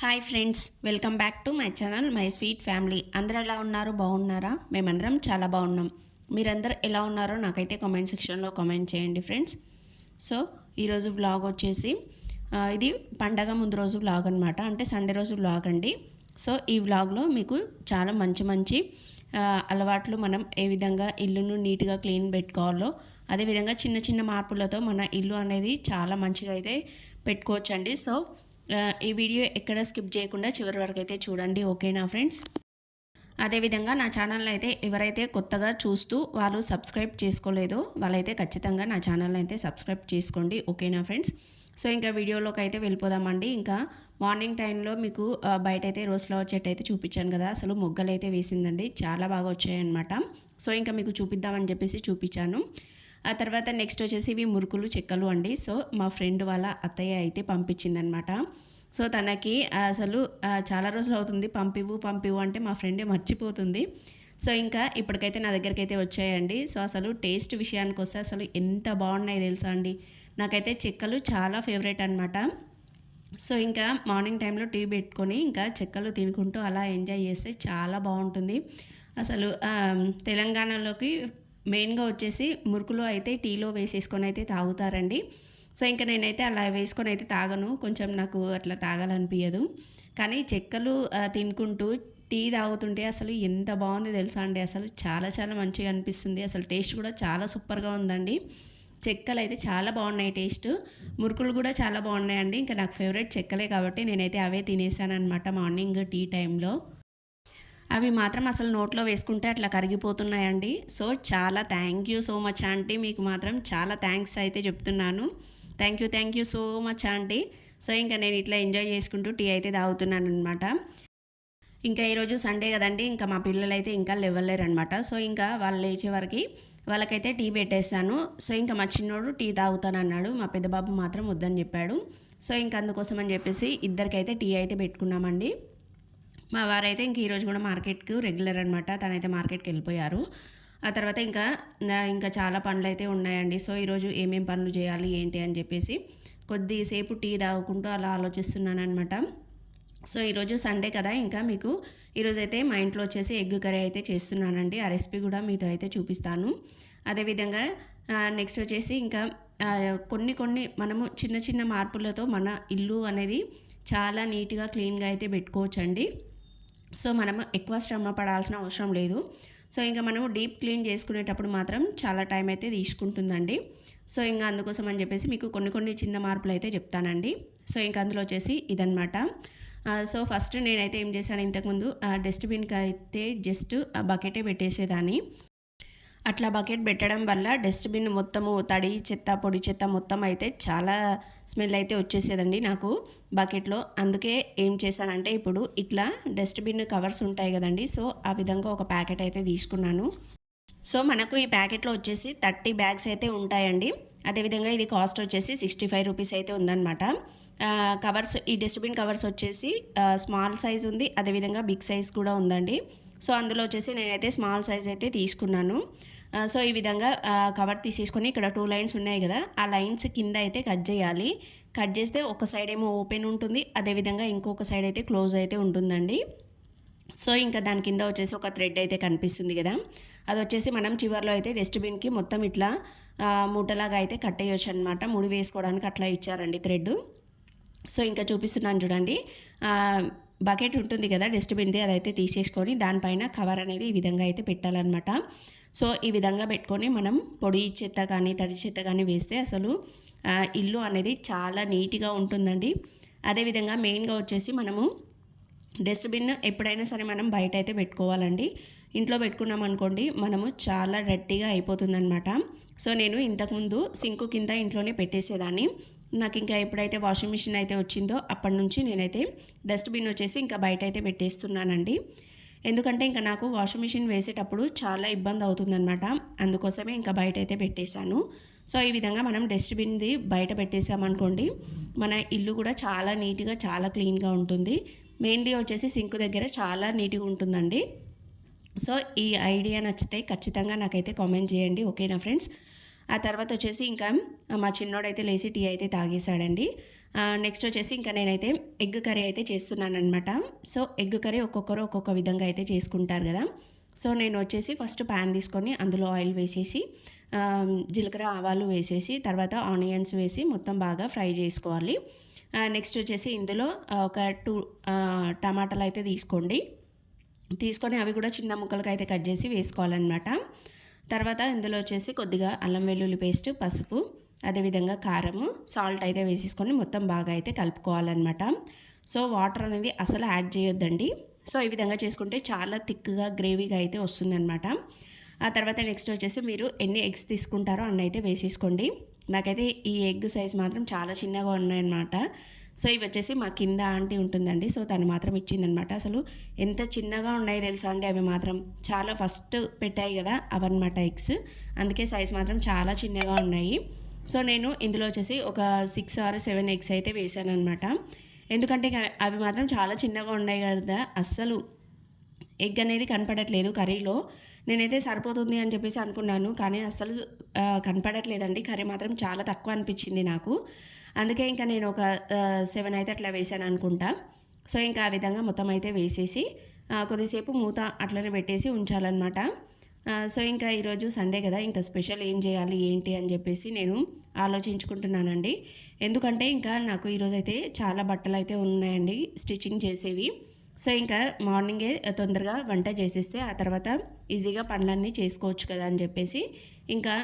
Hi friends welcome back to my channel my sweet family. అందరూ ఎలా ఉన్నారు? బాగున్నారా? మేమందరం చాలా బాగున్నాం. మీరందరూ ఎలా ఉన్నారో నాకైతే కామెంట్ సెక్షన్లో కామెంట్ చేయండి ఫ్రెండ్స్. సో ఈరోజు వ్లాగ్ వచ్చేసి ఇది పండగ ముందు రోజు వ్లాగ్ అనమాట అంటే సండే రోజు వ్లాగ్ అండి. సో ఈ వ్లాగ్లో మీకు చాలా మంచి మంచి అలవాట్లు మనం ఏ విధంగా ఇల్లును నీట్గా క్లీన్ పెట్టుకోవాలో అదేవిధంగా చిన్న చిన్న మార్పులతో మన ఇల్లు అనేది చాలా మంచిగా అయితే పెట్టుకోవచ్చండి. సో ఈ వీడియో ఎక్కడ స్కిప్ చేయకుండా చివరి వరకు అయితే చూడండి ఓకేనా ఫ్రెండ్స్? అదేవిధంగా నా ఛానల్ అయితే ఎవరైతే కొత్తగా చూస్తూ వాళ్ళు సబ్స్క్రైబ్ చేసుకోలేదో వాళ్ళైతే ఖచ్చితంగా నా ఛానల్ అయితే సబ్స్క్రైబ్ చేసుకోండి ఓకేనా ఫ్రెండ్స్? సో ఇంకా వీడియోలోకి అయితే వెళ్ళిపోదామండి. ఇంకా మార్నింగ్ టైంలో మీకు బయట అయితే రోజ్ ఫ్లవర్ చెట్టు అయితే చూపించాను కదా అసలు మొగ్గలు అయితే వేసిందండి చాలా బాగా వచ్చాయన్నమాట. సో ఇంకా మీకు చూపిద్దామని చెప్పేసి చూపించాను. ఆ తర్వాత నెక్స్ట్ వచ్చేసి ఇవి మురుకులు చెక్కలు అండి. సో మా ఫ్రెండ్ వాళ్ళ అత్తయ్య అయితే పంపించిందనమాట సో తనకి అసలు చాలా రోజులు అవుతుంది. పంపివు పంపివు అంటే మా ఫ్రెండే మర్చిపోతుంది. సో ఇంకా ఇప్పటికైతే నా దగ్గరికి అయితే వచ్చాయండి. సో అసలు టేస్ట్ విషయానికి వస్తే అసలు ఎంత బాగున్నాయి తెలుసా అండి. నాకైతే చెక్కలు చాలా ఫేవరెట్ అనమాట సో ఇంకా మార్నింగ్ టైంలో టీ పెట్టుకొని ఇంకా చెక్కలు తినుకుంటూ అలా ఎంజాయ్ చేస్తే చాలా బాగుంటుంది. అసలు తెలంగాణలోకి మెయిన్గా వచ్చేసి మురుకులు అయితే టీలో వేసేసుకొని అయితే తాగుతారండి. సో ఇంకా నేనైతే అలా వేసుకొని అయితే తాగను. కొంచెం నాకు అట్లా తాగాలనిపించదు కానీ చెక్కలు తినుకుంటూ టీ తాగుతుంటే అసలు ఎంత బాగుంది తెలుసా అండి? అసలు చాలా చాలా మంచిగా అనిపిస్తుంది. అసలు టేస్ట్ కూడా చాలా సూపర్గా ఉందండి. చెక్కలు అయితే చాలా బాగున్నాయి టేస్ట్. మురుకులు కూడా చాలా బాగున్నాయండి. ఇంకా నాకు ఫేవరెట్ చెక్కలే కాబట్టి నేనైతే అవే తినేసాను అనమాట మార్నింగ్ టీ టైంలో. అవి మాత్రం అసలు నోట్లో వేసుకుంటే అట్లా కరిగిపోతున్నాయండి. సో చాలా thank you so much aunty. మీకు మాత్రం చాలా థ్యాంక్స్ అయితే చెప్తున్నాను. Thank you thank you so much aunty. So ఇంకా నేను ఇట్లా ఎంజాయ్ చేసుకుంటూ టీ అయితే తాగుతున్నాను అనమాట ఇంకా ఈరోజు సండే కదండి. ఇంకా మా పిల్లలు అయితే ఇంకా లేవలేరనమాట సో ఇంకా వాళ్ళు లేచే వరకు వాళ్ళకైతే టీ పెట్టేశాను. సో ఇంకా మా చిన్నోడు టీ తాగుతానన్నాడు. మా పెద్దబాబు మాత్రం వద్దని చెప్పాడు. సో ఇంకా అందుకోసం అని చెప్పేసి ఇద్దరికైతే టీ అయితే పెట్టుకున్నామండి. మా వారైతే ఇంక ఈరోజు కూడా మార్కెట్కు రెగ్యులర్ అనమాట తనైతే మార్కెట్కి వెళ్ళిపోయారు. ఆ తర్వాత ఇంకా ఇంకా చాలా పనులు అయితే ఉన్నాయండి. సో ఈరోజు ఏమేం పనులు చేయాలి ఏంటి అని చెప్పేసి కొద్దిసేపు టీ తాగుకుంటూ అలా ఆలోచిస్తున్నాను అనమాట సో ఈరోజు సండే కదా ఇంకా మీకు ఈరోజు అయితే మా ఇంట్లో వచ్చేసి ఎగ్ కర్రీ అయితే చేస్తున్నానండి. ఆ రెసిపీ కూడా మీతో అయితే చూపిస్తాను. అదేవిధంగా నెక్స్ట్ వచ్చేసి ఇంకా కొన్ని కొన్ని మనము చిన్న చిన్న మార్పులతో మన ఇల్లు అనేది చాలా నీట్గా క్లీన్గా అయితే పెట్టుకోవచ్చండి. సో మనము ఎక్కువ శ్రమ పడాల్సిన అవసరం లేదు. సో ఇంకా మనము డీప్ క్లీన్ చేసుకునేటప్పుడు మాత్రం చాలా టైం అయితే తీసుకుంటుందండి. సో ఇంకా అందుకోసం అని చెప్పేసి మీకు కొన్ని కొన్ని చిన్న మార్పులు అయితే చెప్తానండి. సో ఇంకా అందులో వచ్చేసి ఇదనమాట సో ఫస్ట్ నేనైతే ఏం చేశాను ఇంతకుముందు ఆ, డస్ట్బిన్కి అయితే జస్ట్ ఆ బకెటే పెట్టేసేదాన్ని. అట్లా బకెట్ పెట్టడం వల్ల డస్ట్బిన్ మొత్తము తడి చెత్త పొడి చెత్త మొత్తం అయితే చాలా స్మెల్ అయితే వచ్చేసేదండి నాకు బకెట్లో. అందుకే ఏం చేశానంటే ఇప్పుడు ఇట్లా డస్ట్బిన్ కవర్స్ ఉంటాయి కదండి సో ఆ విధంగా ఒక ప్యాకెట్ అయితే తీసుకున్నాను. సో మనకు ఈ ప్యాకెట్లో వచ్చేసి థర్టీ బ్యాగ్స్ అయితే ఉంటాయండి. అదేవిధంగా ఇది కాస్ట్ వచ్చేసి సిక్స్టీ ఫైవ్ రూపీస్ అయితే ఉందన్నమాట. కవర్స్ ఈ డస్ట్బిన్ కవర్స్ వచ్చేసి స్మాల్ సైజ్ ఉంది అదేవిధంగా బిగ్ సైజ్ కూడా ఉందండి. సో అందులో వచ్చేసి నేనైతే స్మాల్ సైజ్ అయితే తీసుకున్నాను. సో ఈ విధంగా కవర్ తీసేసుకొని ఇక్కడ టూ లైన్స్ ఉన్నాయి కదా ఆ లైన్స్ కింద అయితే కట్ చేయాలి. కట్ చేస్తే ఒక సైడ్ ఏమో ఓపెన్ ఉంటుంది అదేవిధంగా ఇంకొక సైడ్ అయితే క్లోజ్ అయితే ఉంటుందండి. సో ఇంకా దాని కింద వచ్చేసి ఒక థ్రెడ్ అయితే కనిపిస్తుంది కదా అది వచ్చేసి మనం చివర్లో అయితే డస్ట్బిన్కి మొత్తం ఇట్లా మూటలాగా అయితే కట్టేయచ్చు అనమాట ముడి వేసుకోవడానికి అట్లా ఇచ్చారండి థ్రెడ్ సో ఇంకా చూపిస్తున్నాను చూడండి బకెట్ ఉంటుంది కదా డస్ట్బిన్ది అదైతే తీసేసుకొని దానిపైన కవర్ అనేది ఈ విధంగా అయితే పెట్టాలన్నమాట. సో ఈ విధంగా పెట్టుకొని మనం పొడి చెత్త కానీ తడి చెత్త కానీ వేస్తే అసలు ఇల్లు అనేది చాలా నీట్గా ఉంటుందండి. అదేవిధంగా మెయిన్గా వచ్చేసి మనము డస్ట్బిన్ ఎప్పుడైనా సరే మనం బయట అయితే పెట్టుకోవాలండి. ఇంట్లో పెట్టుకున్నాం అనుకోండి మనము చాలా డర్టీగా అయిపోతుందన్నమాట. సో నేను ఇంతకుముందు సింకు కింద ఇంట్లోనే పెట్టేసేదాన్ని. నాకు ఇంకా ఎప్పుడైతే వాషింగ్ మిషన్ అయితే వచ్చిందో అప్పటి నుంచి నేనైతే డస్ట్బిన్ వచ్చేసి ఇంకా బయట అయితే పెట్టేస్తున్నానండి. ఎందుకంటే ఇంకా నాకు వాషింగ్ మిషన్ వేసేటప్పుడు చాలా ఇబ్బంది అవుతుందన్నమాట. అందుకోసమే ఇంకా బయట అయితే పెట్టేశాను. సో ఈ విధంగా మనం డస్ట్బిన్ది బయట పెట్టేసామనుకోండి మన ఇల్లు కూడా చాలా నీట్గా చాలా క్లీన్గా ఉంటుంది. మెయిన్లీ వచ్చేసి సింక్ దగ్గర చాలా నీట్గా ఉంటుందండి. సో ఈ ఐడియా నచ్చితే ఖచ్చితంగా నాకైతే కామెంట్ చేయండి ఓకేనా ఫ్రెండ్స్? ఆ తర్వాత వచ్చేసి ఇంకా మా చిన్నోడైతే లేచి టీ అయితే తాగేశాడండి. నెక్స్ట్ వచ్చేసి ఇంకా నేనైతే ఎగ్ కర్రీ అయితే చేస్తున్నాను అనమాట సో ఎగ్ కర్రీ ఒక్కొక్కరు ఒక్కొక్క విధంగా అయితే చేసుకుంటారు కదా. సో నేను వచ్చేసి ఫస్ట్ ప్యాన్ తీసుకొని అందులో ఆయిల్ వేసేసి జీలకర్ర ఆవాలు వేసేసి తర్వాత ఆనియన్స్ వేసి మొత్తం బాగా ఫ్రై చేసుకోవాలి. నెక్స్ట్ వచ్చేసి ఇందులో ఒక టూ టమాటాలు అయితే తీసుకోండి. తీసుకొని అవి కూడా చిన్న ముక్కలకి అయితే కట్ చేసి వేసుకోవాలన్నమాట. తర్వాత ఇందులో వచ్చేసి కొద్దిగా అల్లం వెల్లుల్లి పేస్ట్ పసుపు అదేవిధంగా కారము సాల్ట్ అయితే వేసేసుకొని మొత్తం బాగా అయితే కలుపుకోవాలన్నమాట. సో వాటర్ అనేది అసలు యాడ్ చేయొద్దండి. సో ఈ విధంగా చేసుకుంటే చాలా థిక్గా గ్రేవీగా అయితే వస్తుందన్నమాట. ఆ తర్వాత నెక్స్ట్ వచ్చేసి మీరు ఎన్ని ఎగ్స్ తీసుకుంటారో అన్న అయితే వేసేసుకోండి. నాకైతే ఈ ఎగ్ సైజ్ మాత్రం చాలా చిన్నగా ఉన్నాయన్నమాట. సో ఇవి వచ్చేసి మా కింద ఆంటీ ఉంటుందండి. సో తను మాత్రం ఇచ్చిందనమాట అసలు ఎంత చిన్నగా ఉన్నాయి తెలుసా అండి అవి మాత్రం. చాలా ఫస్ట్ పెట్టాయి కదా అవన్నమాట ఎగ్స్ అందుకే సైజ్ మాత్రం చాలా చిన్నగా ఉన్నాయి. సో నేను ఇందులో వచ్చేసి ఒక సిక్స్ ఆర్ సెవెన్ ఎగ్స్ అయితే వేసాను అనమాట ఎందుకంటే అవి మాత్రం చాలా చిన్నగా ఉన్నాయి కదా అస్సలు ఎగ్ అనేది కనపడట్లేదు కర్రీలో. నేనైతే సరిపోతుంది అని చెప్పేసి అనుకున్నాను కానీ అస్సలు కనపడట్లేదండి. కర్రీ మాత్రం చాలా తక్కువ అనిపించింది నాకు. అందుకే ఇంకా నేను ఒక సెవెన్ అయితే అట్లా వేసాను అనుకుంటా. సో ఇంకా ఆ విధంగా మొత్తం అయితే వేసేసి కొద్దిసేపు మూత అట్లనే పెట్టేసి ఉంచాలన్నమాట. సో ఇంకా ఈరోజు సండే కదా ఇంకా స్పెషల్ ఏం చేయాలి ఏంటి అని చెప్పేసి నేను ఆలోచించుకుంటున్నానండి. ఎందుకంటే ఇంకా నాకు ఈరోజు అయితే చాలా బట్టలు అయితే ఉన్నాయండి స్టిచ్చింగ్ చేసేవి. సో ఇంకా మార్నింగే తొందరగా వంట చేసేస్తే ఆ తర్వాత ఈజీగా పనులన్నీ చేసుకోవచ్చు కదా అని చెప్పేసి ఇంకా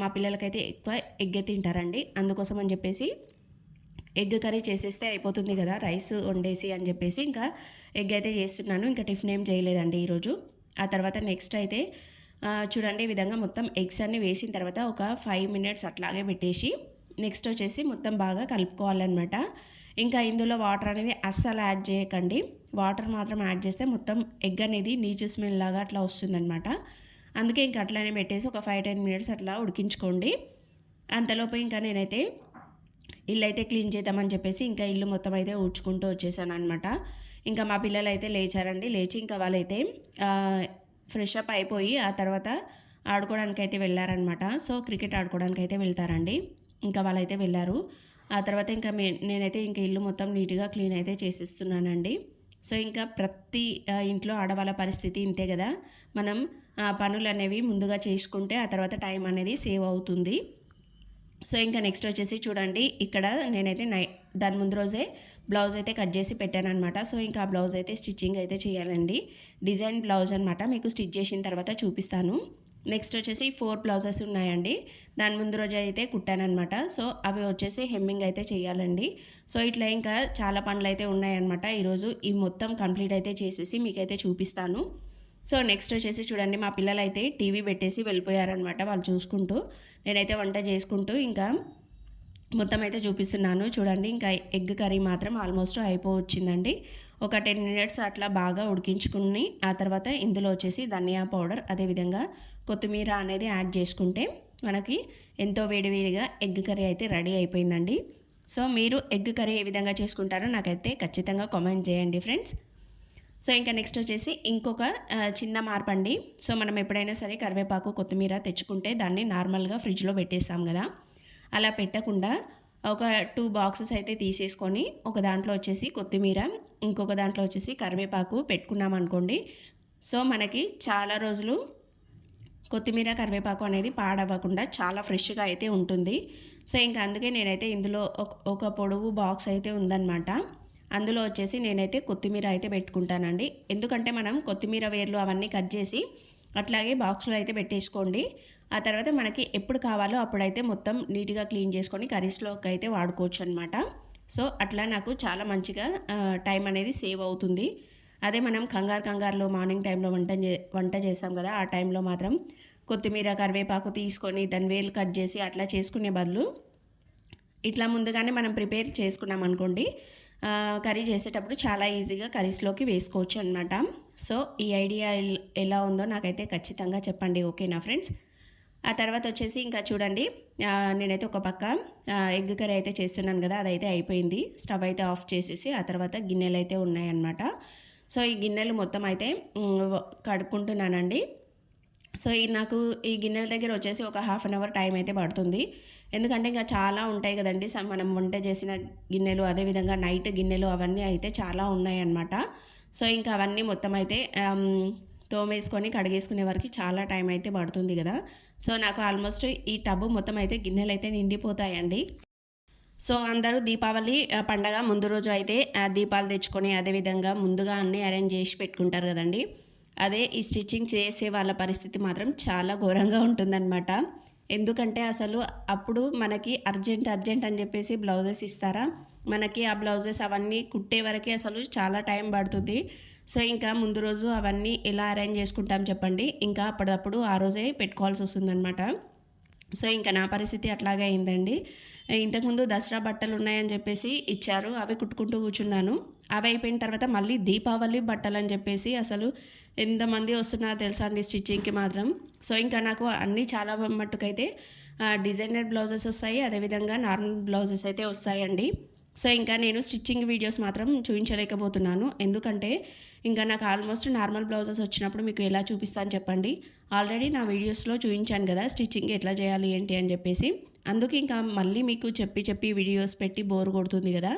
మా పిల్లలకైతే ఎక్కువ ఎగ్గే తింటారండి. అందుకోసం అని చెప్పేసి ఎగ్ కర్రీ చేసేస్తే అయిపోతుంది కదా రైస్ వండేసి అని చెప్పేసి ఇంకా ఎగ్ అయితే చేస్తున్నాను. ఇంకా టిఫిన్ ఏం చేయలేదండి ఈరోజు. ఆ తర్వాత నెక్స్ట్ అయితే చూడండి ఈ విధంగా మొత్తం ఎగ్స్ అన్ని వేసిన తర్వాత ఒక ఫైవ్ మినిట్స్ అట్లాగే పెట్టేసి నెక్స్ట్ వచ్చేసి మొత్తం బాగా కలుపుకోవాలన్నమాట. ఇంకా ఇందులో వాటర్ అనేది అస్సలు యాడ్ చేయకండి. వాటర్ మాత్రం యాడ్ చేస్తే మొత్తం ఎగ్ అనేది నీచు స్మెల్ లాగా అట్లా వస్తుందన్నమాట. అందుకే ఇంకా అట్లానే పెట్టేసి ఒక ఫైవ్ టెన్ మినిట్స్ అట్లా ఉడికించుకోండి. అంతలోపు ఇంకా నేనైతే ఇల్లు అయితే క్లీన్ చేద్దామని చెప్పేసి ఇంకా ఇల్లు మొత్తం అయితే ఊడ్చుకుంటూ వచ్చేసాను అనమాట ఇంకా మా పిల్లలు అయితే లేచారండి. లేచి ఇంకా వాళ్ళైతే ఫ్రెష్ అప్ అయిపోయి ఆ తర్వాత ఆడుకోవడానికి అయితే వెళ్ళారనమాట సో క్రికెట్ ఆడుకోవడానికి అయితే వెళ్తారండి. ఇంకా వాళ్ళైతే వెళ్ళారు. ఆ తర్వాత ఇంకా మే నేనైతే ఇంకా ఇల్లు మొత్తం నీట్గా క్లీన్ అయితే చేసేస్తున్నానండి. సో ఇంకా ప్రతి ఇంట్లో ఆడవాళ్ళ పరిస్థితి ఇంతే కదా మనం ఆ, పనులు అనేవి ముందుగా చేసుకుంటే ఆ తర్వాత టైం అనేది సేవ్ అవుతుంది. సో ఇంకా నెక్స్ట్ వచ్చేసి చూడండి ఇక్కడ నేనైతే నై దాని ముందు రోజే బ్లౌజ్ అయితే కట్ చేసి పెట్టాను అనమాట సో ఇంకా ఆ బ్లౌజ్ అయితే స్టిచ్చింగ్ అయితే చేయాలండి. డిజైన్ బ్లౌజ్ అనమాట మీకు స్టిచ్ చేసిన తర్వాత చూపిస్తాను. నెక్స్ట్ వచ్చేసి ఫోర్ బ్లౌజెస్ ఉన్నాయండి. దాని ముందు రోజు అయితే కుట్టానమాట సో అవి వచ్చేసి హెమ్మింగ్ అయితే చేయాలండి. సో ఇట్లా ఇంకా చాలా పనులు అయితే ఉన్నాయన్నమాట. ఈరోజు ఈ మొత్తం కంప్లీట్ అయితే చేసేసి మీకైతే చూపిస్తాను. సో నెక్స్ట్ వచ్చేసి చూడండి మా పిల్లలు అయితే టీవీ పెట్టేసి వెళ్ళిపోయారనమాట వాళ్ళు చూసుకుంటూ. నేనైతే వంట చేసుకుంటూ ఇంకా మొత్తం అయితే చూపిస్తున్నాను. చూడండి ఇంకా ఎగ్ కర్రీ మాత్రం ఆల్మోస్ట్ అయిపోవచ్చిందండి. ఒక టెన్ మినిట్స్ అట్లా బాగా ఉడికించుకుని ఆ తర్వాత ఇందులో వచ్చేసి ధనియా పౌడర్ అదేవిధంగా కొత్తిమీర అనేది యాడ్ చేసుకుంటే మనకి ఎంతో వేడివేడిగా ఎగ్ కర్రీ అయితే రెడీ అయిపోయిందండి. సో మీరు ఎగ్ కర్రీ ఏ విధంగా చేసుకుంటారో నాకైతే ఖచ్చితంగా కామెంట్ చేయండి ఫ్రెండ్స్. సో ఇంకా నెక్స్ట్ వచ్చేసి ఇంకొక చిన్న మార్పు అండి. సో మనం ఎప్పుడైనా సరే కరివేపాకు కొత్తిమీర తెచ్చుకుంటే దాన్ని నార్మల్గా ఫ్రిడ్జ్లో పెట్టేస్తాం కదా. అలా పెట్టకుండా ఒక టూ బాక్సెస్ అయితే తీసేసుకొని ఒక దాంట్లో వచ్చేసి కొత్తిమీర ఇంకొక దాంట్లో వచ్చేసి కరివేపాకు పెట్టుకున్నాం అనుకోండి. సో మనకి చాలా రోజులు కొత్తిమీర కరివేపాకు అనేది పాడవ్వకుండా చాలా ఫ్రెష్గా అయితే ఉంటుంది. సో ఇంకా అందుకే నేనైతే ఇందులో ఒక- పొడవు బాక్స్ అయితే ఉందన్నమాట. అందులో వచ్చేసి నేనైతే కొత్తిమీర అయితే పెట్టుకుంటానండి. ఎందుకంటే మనం కొత్తిమీర వేర్లు అవన్నీ కట్ చేసి అట్లాగే బాక్స్లో అయితే పెట్టేసుకోండి. ఆ తర్వాత మనకి ఎప్పుడు కావాలో అప్పుడైతే మొత్తం నీట్గా క్లీన్ చేసుకొని కర్రీస్లోకి అయితే వాడుకోవచ్చు అనమాట సో అట్లా నాకు చాలా మంచిగా టైం అనేది సేవ్ అవుతుంది. అదే మనం కంగారు కంగారులో మార్నింగ్ టైంలో వంట చే- వంట చేస్తాం కదా ఆ టైంలో మాత్రం కొత్తిమీర కరివేపాకు తీసుకొని దాని వేలు కట్ చేసి అట్లా చేసుకునే బదులు ఇట్లా ముందుగానే మనం ప్రిపేర్ చేసుకున్నాం అనుకోండి కర్రీ చేసేటప్పుడు చాలా ఈజీగా కర్రీస్లోకి వేసుకోవచ్చు అనమాట సో ఈ ఐడియా ఎలా ఉందో నాకైతే ఖచ్చితంగా చెప్పండి. ఓకేనా ఫ్రెండ్స్? ఆ తర్వాత వచ్చేసి ఇంకా చూడండి నేనైతే ఒక పక్క ఎగ్ కర్రీ అయితే చేస్తున్నాను కదా అదైతే అయిపోయింది. స్టవ్ అయితే ఆఫ్ చేసేసి ఆ తర్వాత గిన్నెలు అయితే ఉన్నాయన్నమాట. సో ఈ గిన్నెలు మొత్తం అయితే కడుక్కుంటున్నానండి. సో ఈ నాకు ఈ గిన్నెల దగ్గర వచ్చేసి ఒక హాఫ్ అన్ అవర్ టైం అయితే పడుతుంది. ఎందుకంటే ఇంకా చాలా ఉంటాయి కదండి స- మనం వంట చేసిన గిన్నెలు అదేవిధంగా నైట్ గిన్నెలు అవన్నీ అయితే చాలా ఉన్నాయన్నమాట. సో ఇంకా అవన్నీ మొత్తం అయితే తోమేసుకొని కడిగేసుకునే వరకు చాలా టైం అయితే పడుతుంది కదా. సో నాకు ఆల్మోస్ట్ ఈ టబ్బు మొత్తం అయితే గిన్నెలు అయితే నిండిపోతాయండి. సో అందరూ దీపావళి పండగ ముందు రోజు అయితే దీపాలు తెచ్చుకొని అదేవిధంగా ముందుగా అన్నీ అరేంజ్ చేసి పెట్టుకుంటారు కదండి. అదే ఈ స్టిచ్చింగ్ చేసే వాళ్ళ పరిస్థితి మాత్రం చాలా ఘోరంగా ఉంటుందన్నమాట. ఎందుకంటే అసలు అప్పుడు మనకి అర్జెంట్ అర్జెంట్ అని చెప్పేసి బ్లౌజెస్ ఇస్తారా? మనకి ఆ బ్లౌజెస్ అవన్నీ కుట్టే వరకే అసలు చాలా టైం పడుతుంది. సో ఇంకా ముందు రోజు అవన్నీ ఎలా అరేంజ్ చేసుకుంటాం చెప్పండి. ఇంకా అప్పటిదప్పుడు ఆ రోజే పెట్టుకోవాల్సి వస్తుందన్నమాట. సో ఇంకా నా పరిస్థితి అట్లాగే అయిందండి. ఇంతకుముందు దసరా బట్టలు ఉన్నాయని చెప్పేసి ఇచ్చారు. అవి కుట్టుకుంటూ కూర్చున్నాను. అవి అయిపోయిన తర్వాత మళ్ళీ దీపావళి బట్టలు అని చెప్పేసి అసలు ఎంతమంది వస్తున్నారో తెలుసా అండి స్టిచ్చింగ్కి మాత్రం. సో ఇంకా నాకు అన్నీ చాలా మట్టుకైతే డిజైనర్ బ్లౌజెస్ వస్తాయి. అదేవిధంగా నార్మల్ బ్లౌజెస్ అయితే వస్తాయండి. సో ఇంకా నేను స్టిచ్చింగ్ వీడియోస్ మాత్రం చూపించలేకపోతున్నాను ఎందుకంటే ఇంకా నాకు ఆల్మోస్ట్ నార్మల్ బ్లౌజెస్ వచ్చినప్పుడు మీకు ఎలా చూపిస్తాను చెప్పండి. ఆల్రెడీ నా వీడియోస్లో చూపించాను కదా స్టిచ్చింగ్ ఎట్లా చేయాలి ఏంటి అని చెప్పేసి. అందుకే ఇంకా మళ్ళీ మీకు చెప్పి చెప్పి వీడియోస్ పెట్టి బోర్ కొడుతుంది కదా.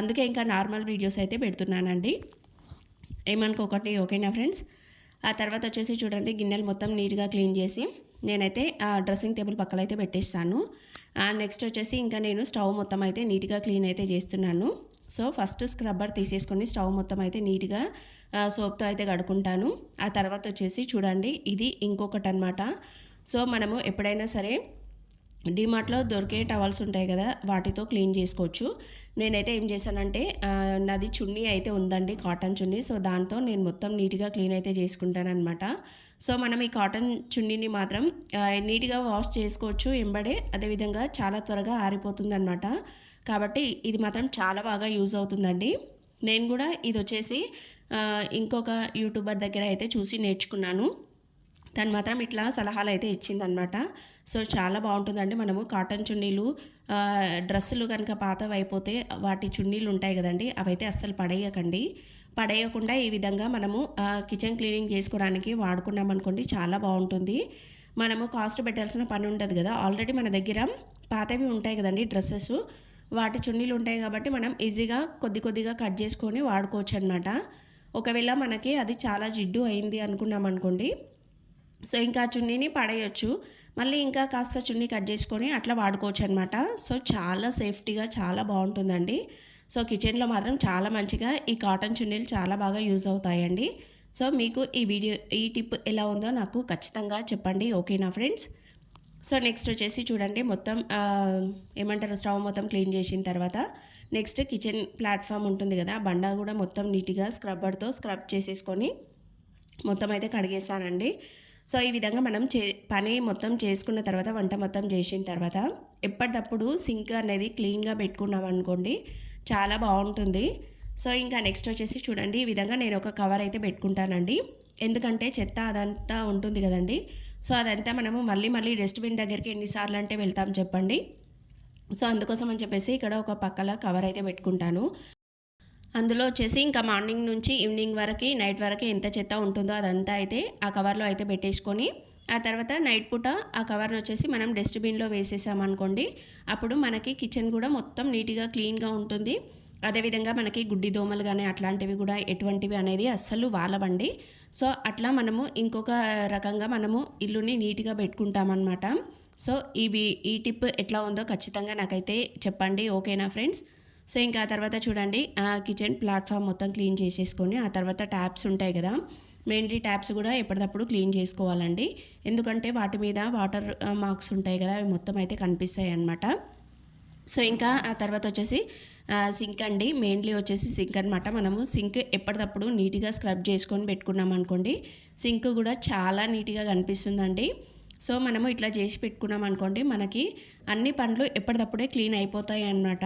అందుకే ఇంకా నార్మల్ వీడియోస్ అయితే పెడుతున్నానండి. ఏమనుకోకటి ఓకేనా ఫ్రెండ్స్ ఆ తర్వాత వచ్చేసి చూడండి గిన్నెలు మొత్తం నీట్గా క్లీన్ చేసి నేనైతే ఆ డ్రెస్సింగ్ టేబుల్ పక్కన అయితే పెట్టేస్తాను. నెక్స్ట్ వచ్చేసి ఇంకా నేను స్టవ్ మొత్తం అయితే నీట్గా క్లీన్ అయితే చేస్తున్నాను. సో ఫస్ట్ స్క్రబ్బర్ తీసేసుకొని స్టవ్ మొత్తం అయితే నీట్గా సోప్తో అయితే కడుక్కుంటాను. ఆ తర్వాత వచ్చేసి చూడండి ఇది ఇంకొకటి అనమాట సో మనము ఎప్పుడైనా సరే డిమార్ట్లో దొరికే టవల్స్ ఉంటాయి కదా వాటితో క్లీన్ చేసుకోవచ్చు. నేనైతే ఏం చేశానంటే నాది చున్నీ అయితే ఉందండి కాటన్ చున్నీ. సో దాంతో నేను మొత్తం నీట్గా క్లీన్ అయితే చేసుకుంటాను సో మనం ఈ కాటన్ చున్నీని మాత్రం నీట్గా వాష్ చేసుకోవచ్చు ఎంబడే. అదేవిధంగా చాలా త్వరగా ఆరిపోతుంది అనమాట కాబట్టి ఇది మాత్రం చాలా బాగా యూజ్ అవుతుందండి. నేను కూడా ఇది వచ్చేసి ఇంకొక యూట్యూబర్ దగ్గర అయితే చూసి నేర్చుకున్నాను. తను మాత్రం ఇట్లా సలహాలు అయితే ఇచ్చిందనమాట సో చాలా బాగుంటుందండి. మనము కాటన్ చున్నీలు డ్రెస్సులు కనుక పాతవి అయిపోతే వాటి చున్నీలు ఉంటాయి కదండి అవైతే అస్సలు పడేయకండి. పడేయకుండా ఈ విధంగా మనము కిచెన్ క్లీనింగ్ చేసుకోవడానికి వాడుకున్నాం అనుకోండి చాలా బాగుంటుంది. మనము కాస్ట్ పెట్టాల్సిన పని ఉండదు కదా. ఆల్రెడీ మన దగ్గర పాతవి ఉంటాయి కదండి డ్రెస్సెస్. వాటి చున్నీలు ఉంటాయి కాబట్టి మనం ఈజీగా కొద్ది కొద్దిగా కట్ చేసుకొని వాడుకోవచ్చు అనమాట ఒకవేళ మనకి అది చాలా జిడ్డు అయింది అనుకున్నాం అనుకోండి. సో ఇంకా చున్నీని పడేయచ్చు. మళ్ళీ ఇంకా కాస్త చున్నీ కట్ చేసుకొని అట్లా వాడుకోవచ్చు అనమాట సో చాలా సేఫ్టీగా చాలా బాగుంటుందండి. సో కిచెన్లో మాత్రం చాలా మంచిగా ఈ కాటన్ చున్నీలు చాలా బాగా యూజ్ అవుతాయండి. సో మీకు ఈ వీడియో ఈ టిప్ ఎలా ఉందో నాకు ఖచ్చితంగా చెప్పండి. ఓకేనా ఫ్రెండ్స్? సో నెక్స్ట్ వచ్చేసి చూడండి మొత్తం ఏమంటారు స్టవ్ మొత్తం క్లీన్ చేసిన తర్వాత నెక్స్ట్ కిచెన్ ప్లాట్ఫామ్ ఉంటుంది కదా ఆ బండ కూడా మొత్తం నీట్గా స్క్రబ్బర్తో స్క్రబ్ చేసేసుకొని మొత్తం అయితే కడిగేసానండి. సో ఈ విధంగా మనం చే పని మొత్తం చేసుకున్న తర్వాత వంట మొత్తం చేసిన తర్వాత ఎప్పటికప్పుడు సింక్ అనేది క్లీన్గా పెట్టుకున్నాం అనుకోండి చాలా బాగుంటుంది. సో ఇంకా నెక్స్ట్ వచ్చేసి చూడండి ఈ విధంగా నేను ఒక కవర్ అయితే పెట్టుకుంటానండి. ఎందుకంటే చెత్త అదంతా ఉంటుంది కదండి. సో అదంతా మనము మళ్ళీ మళ్ళీ డస్ట్బిన్ దగ్గరికి ఎన్నిసార్లు అంటే వెళ్తాం చెప్పండి. సో అందుకోసం అని చెప్పేసి ఇక్కడ ఒక పక్కల కవర్ అయితే పెట్టుకుంటాను. అందులో వచ్చేసి ఇంకా మార్నింగ్ నుంచి ఈవినింగ్ వరకు నైట్ వరకు ఎంత చెత్త ఉంటుందో అదంతా అయితే ఆ కవర్లో అయితే పెట్టేసుకొని ఆ తర్వాత నైట్ పూట ఆ కవర్ను వచ్చేసి మనం డస్ట్బిన్లో వేసేసామనుకోండి అప్పుడు మనకి కిచెన్ కూడా మొత్తం నీట్గా క్లీన్గా ఉంటుంది. అదేవిధంగా మనకి గుడ్డి దోమలు కానీ అట్లాంటివి కూడా ఎటువంటివి అనేది అస్సలు వాలవండి. సో అట్లా మనము ఇంకొక రకంగా మనము ఇల్లుని నీట్గా పెట్టుకుంటామన్నమాట. సో ఇవి ఈ టిప్ ఎట్లా ఉందో ఖచ్చితంగా నాకైతే చెప్పండి. ఓకేనా ఫ్రెండ్స్? సో ఇంకా ఆ తర్వాత చూడండి ఆ కిచెన్ ప్లాట్ఫామ్ మొత్తం క్లీన్ చేసేసుకొని ఆ తర్వాత ట్యాప్స్ ఉంటాయి కదా మెయిన్లీ ట్యాప్స్ కూడా ఎప్పటికప్పుడు క్లీన్ చేసుకోవాలండి. ఎందుకంటే వాటి మీద వాటర్ మార్క్స్ ఉంటాయి కదా అవి మొత్తం అయితే కనిపిస్తాయి అన్నమాట సో ఇంకా ఆ తర్వాత వచ్చేసి సింక్ అండి. మెయిన్లీ వచ్చేసి సింక్ అనమాట మనము సింక్ ఎప్పటికప్పుడు నీట్గా స్క్రబ్ చేసుకొని పెట్టుకున్నాం అనుకోండి సింక్ కూడా చాలా నీట్గా కనిపిస్తుందండి. సో మనము ఇట్లా చేసి పెట్టుకున్నాం అనుకోండి మనకి అన్ని పనులు ఎప్పటికప్పుడే క్లీన్ అయిపోతాయి అన్నమాట.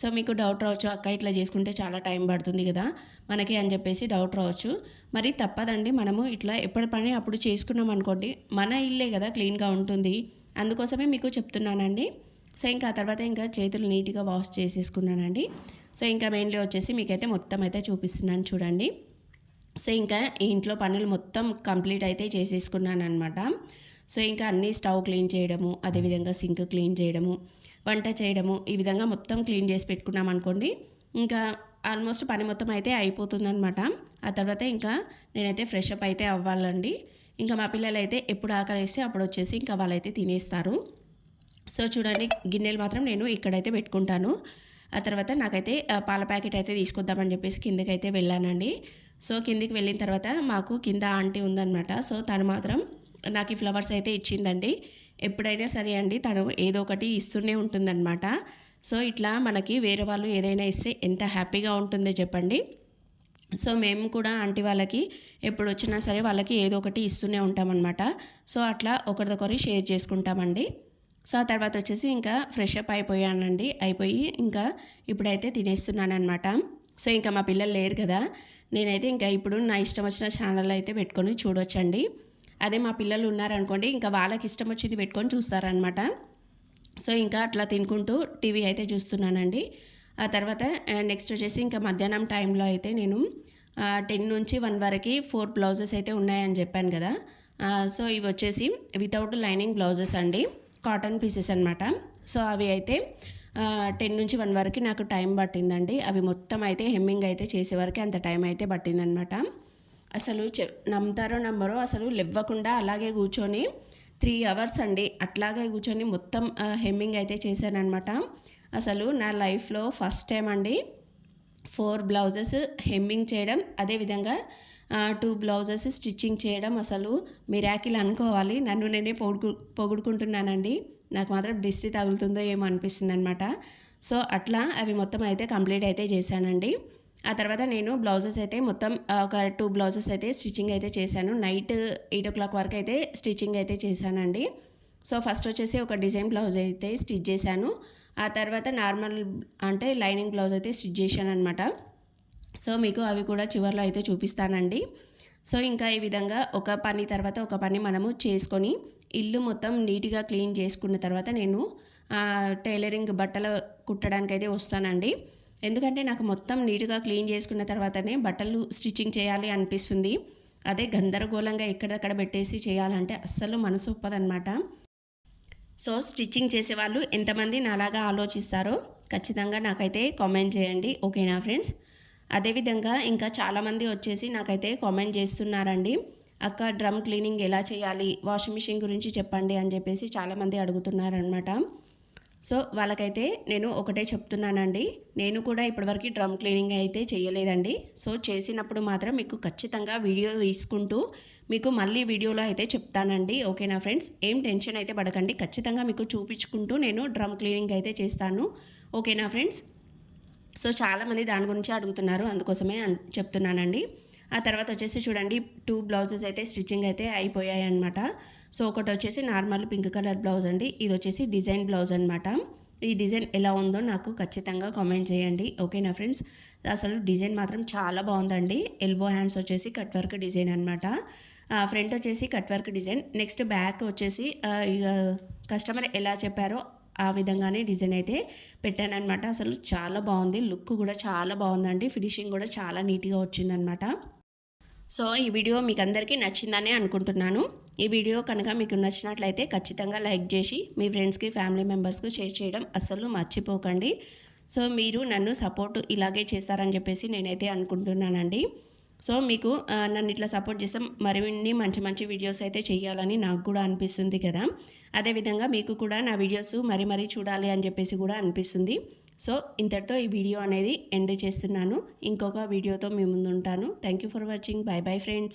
సో మీకు డౌట్ రావచ్చు అక్క ఇట్లా చేసుకుంటే చాలా టైం పడుతుంది కదా మనకి అని చెప్పేసి డౌట్ రావచ్చు. మరి తప్పదండి మనము ఇట్లా ఎప్పటి పని అప్పుడు చేసుకున్నాం అనుకోండి మన ఇల్లే కదా క్లీన్గా ఉంటుంది. అందుకోసమే మీకు చెప్తున్నానండి. సో ఇంకా తర్వాత ఇంకా చేతులు నీట్గా వాష్ చేసేసుకున్నానండి. సో ఇంకా మెయిన్లీ వచ్చేసి మీకైతే మొత్తం అయితే చూపిస్తున్నాను చూడండి. సో ఇంకా ఇంట్లో పనులు మొత్తం కంప్లీట్ అయితే చేసేసుకున్నాను అనమాట సో ఇంకా అన్నీ స్టవ్ క్లీన్ చేయడము అదేవిధంగా సింక్ క్లీన్ చేయడము వంట చేయడము ఈ విధంగా మొత్తం క్లీన్ చేసి పెట్టుకున్నాం అనుకోండి ఇంకా ఆల్మోస్ట్ పని మొత్తం అయితే అయిపోతుందనమాట ఆ తర్వాత ఇంకా నేనైతే ఫ్రెష్ అప్ అయితే అవ్వాలండి. ఇంకా మా పిల్లలు అయితే ఎప్పుడు ఆకలి వేస్తే అప్పుడు వచ్చేసి ఇంకా వాళ్ళైతే తినేస్తారు. సో చూడండి గిన్నెలు మాత్రం నేను ఇక్కడైతే పెట్టుకుంటాను. ఆ తర్వాత నాకైతే పాల ప్యాకెట్ అయితే తీసుకొద్దామని చెప్పేసి కిందకైతే వెళ్ళానండి. సో కిందికి వెళ్ళిన తర్వాత మాకు కింద ఆంటీ ఉందన్నమాట. సో తను మాత్రం నాకు ఈ ఫ్లవర్స్ అయితే ఇచ్చిందండి. ఎప్పుడైనా సరే అండి తను ఏదో ఒకటి ఇస్తూనే ఉంటుందన్నమాట. సో ఇట్లా మనకి వేరే వాళ్ళు ఏదైనా ఇస్తే ఎంత హ్యాపీగా ఉంటుందో చెప్పండి. సో మేము కూడా ఆంటీ వాళ్ళకి ఎప్పుడు వచ్చినా సరే వాళ్ళకి ఏదో ఒకటి ఇస్తూనే ఉంటామన్నమాట. సో అట్లా ఒకరిదొకరు షేర్ చేసుకుంటామండి. సో ఆ తర్వాత వచ్చేసి ఇంకా ఫ్రెష్ అప్ అయిపోయానండి. అయిపోయి ఇంకా ఇప్పుడైతే తినేస్తున్నాను అనమాట సో ఇంకా మా పిల్లలు లేరు కదా. నేనైతే ఇంకా ఇప్పుడు నా ఇష్టం వచ్చిన ఛానల్ అయితే పెట్టుకొని చూడొచ్చండి. అదే మా పిల్లలు ఉన్నారనుకోండి ఇంకా వాళ్ళకి ఇష్టం వచ్చింది పెట్టుకొని చూస్తారనమాట సో ఇంకా అట్లా తినుకుంటూ టీవీ అయితే చూస్తున్నానండి. ఆ తర్వాత నెక్స్ట్ వచ్చేసి ఇంకా మధ్యాహ్నం టైంలో అయితే నేను టెన్ నుంచి వన్ వరకు ఫోర్ బ్లౌజెస్ అయితే ఉన్నాయని చెప్పాను కదా. సో ఇవి వచ్చేసి వితౌట్ లైనింగ్ బ్లౌజెస్ అండి కాటన్ పీసెస్ అనమాట సో అవి అయితే టెన్ నుంచి వన్ వరకు నాకు టైం పట్టిందండి. అవి మొత్తం అయితే హెమ్మింగ్ అయితే చేసే వరకు అంత టైం అయితే పట్టిందనమాట అసలు చె నమ్ముతారో నమ్మరో అసలు లేవ్వకుండా అలాగే కూర్చొని త్రీ అవర్స్ అండి అట్లాగే కూర్చొని మొత్తం హెమ్మింగ్ అయితే చేశానమాట అసలు నా లైఫ్లో ఫస్ట్ టైం అండి ఫోర్ బ్లౌజెస్ హెమ్మింగ్ చేయడం అదేవిధంగా టూ బ్లౌజెస్ స్టిచ్చింగ్ చేయడం అసలు మిరాకిల్ అనుకోవాలి. నన్ను నేనే పొగుడు పొగుడుకుంటున్నానండి. నాకు మాత్రం దిష్టి తగులుతుందో ఏమో అనిపిస్తుంది అనమాట సో అట్లా అవి మొత్తం అయితే కంప్లీట్ అయితే చేశానండి. ఆ తర్వాత నేను బ్లౌజెస్ అయితే మొత్తం ఒక టూ బ్లౌజెస్ అయితే స్టిచ్చింగ్ అయితే చేశాను. నైట్ ఎయిట్ ఓ క్లాక్ వరకు అయితే స్టిచ్చింగ్ అయితే చేశానండి. సో ఫస్ట్ వచ్చేసి ఒక డిజైన్ బ్లౌజ్ అయితే స్టిచ్ చేశాను. ఆ తర్వాత నార్మల్ అంటే లైనింగ్ బ్లౌజ్ అయితే స్టిచ్ చేశాను అనమాట సో మీకు అవి కూడా చివరిలో అయితే చూపిస్తానండి. సో ఇంకా ఈ విధంగా ఒక పని తర్వాత ఒక పని మనము చేసుకొని ఇల్లు మొత్తం నీట్గా క్లీన్ చేసుకున్న తర్వాత నేను టైలరింగ్ బట్టలు కుట్టడానికి అయితే వస్తానండి. ఎందుకంటే నాకు మొత్తం నీట్గా క్లీన్ చేసుకున్న తర్వాతనే బట్టలు స్టిచ్చింగ్ చేయాలి అనిపిస్తుంది. అదే గందరగోళంగా ఎక్కడెక్కడ పెట్టేసి చేయాలంటే అస్సలు మనసు ఒప్పదనమాట సో స్టిచ్చింగ్ చేసేవాళ్ళు ఎంతమంది నాలాగా ఆలోచిస్తారో ఖచ్చితంగా నాకైతే కామెంట్ చేయండి. ఓకేనా ఫ్రెండ్స్? అదేవిధంగా ఇంకా చాలామంది వచ్చేసి నాకైతే కామెంట్ చేస్తున్నారండి. అక్క డ్రమ్ క్లీనింగ్ ఎలా చేయాలి? వాషింగ్ మిషన్ గురించి చెప్పండి అని చెప్పేసి చాలామంది అడుగుతున్నారనమాట సో వాళ్ళకైతే నేను ఒకటే చెప్తున్నానండి. నేను కూడా ఇప్పటివరకు డ్రమ్ క్లీనింగ్ అయితే చేయలేదండి. సో చేసినప్పుడు మాత్రం మీకు ఖచ్చితంగా వీడియో తీసుకుంటూ మీకు మళ్ళీ వీడియోలో అయితే చెప్తానండి. ఓకేనా ఫ్రెండ్స్? ఏం టెన్షన్ అయితే పడకండి. ఖచ్చితంగా మీకు చూపించుకుంటూ నేను డ్రమ్ క్లీనింగ్ అయితే చేస్తాను. ఓకేనా ఫ్రెండ్స్? సో చాలామంది దాని గురించి అడుగుతున్నారు. అందుకోసమే చెప్తున్నానండి. ఆ తర్వాత వచ్చేసి చూడండి టూ బ్లౌజెస్ అయితే స్టిచ్చింగ్ అయితే అయిపోయాయి అనమాట సో ఒకటి వచ్చేసి నార్మల్ పింక్ కలర్ బ్లౌజ్ అండి. ఇది వచ్చేసి డిజైన్ బ్లౌజ్ అనమాట ఈ డిజైన్ ఎలా ఉందో నాకు ఖచ్చితంగా కామెంట్ చేయండి. ఓకేనా ఫ్రెండ్స్? అసలు డిజైన్ మాత్రం చాలా బాగుందండి. ఎల్బో హ్యాండ్స్ వచ్చేసి కట్ వర్క్ డిజైన్ అనమాట ఫ్రంట్ వచ్చేసి cut work design. Next back వచ్చేసి ఇక కస్టమర్ ఎలా చెప్పారో ఆ విధంగానే డిజైన్ అయితే పెట్టానమాట అసలు చాలా బాగుంది. లుక్ కూడా చాలా బాగుందండి. ఫినిషింగ్ కూడా చాలా నీట్గా వచ్చిందనమాట సో ఈ వీడియో మీకు అందరికీ నచ్చిందనే అనుకుంటున్నాను. ఈ వీడియో కనుక మీకు నచ్చినట్లయితే ఖచ్చితంగా లైక్ చేసి మీ ఫ్రెండ్స్కి ఫ్యామిలీ మెంబర్స్కి షేర్ చేయడం అస్సలు మర్చిపోకండి. సో మీరు నన్ను సపోర్ట్ ఇలాగే చేస్తారని చెప్పేసి నేనైతే అనుకుంటున్నానండి. సో మీకు నన్ను ఇట్లా సపోర్ట్ చేస్తే మరిన్ని మంచి మంచి వీడియోస్ అయితే చేయాలని నాకు కూడా అనిపిస్తుంది కదా. అదేవిధంగా మీకు కూడా నా వీడియోస్ మరీ మరీ చూడాలి అని చెప్పేసి కూడా అనిపిస్తుంది. సో ఇంతటితో ఈ వీడియో అనేది ఎండ్ చేస్తున్నాను. ఇంకొక వీడియోతో మీ ముందు ఉంటాను thank you for watching. Bye bye friends.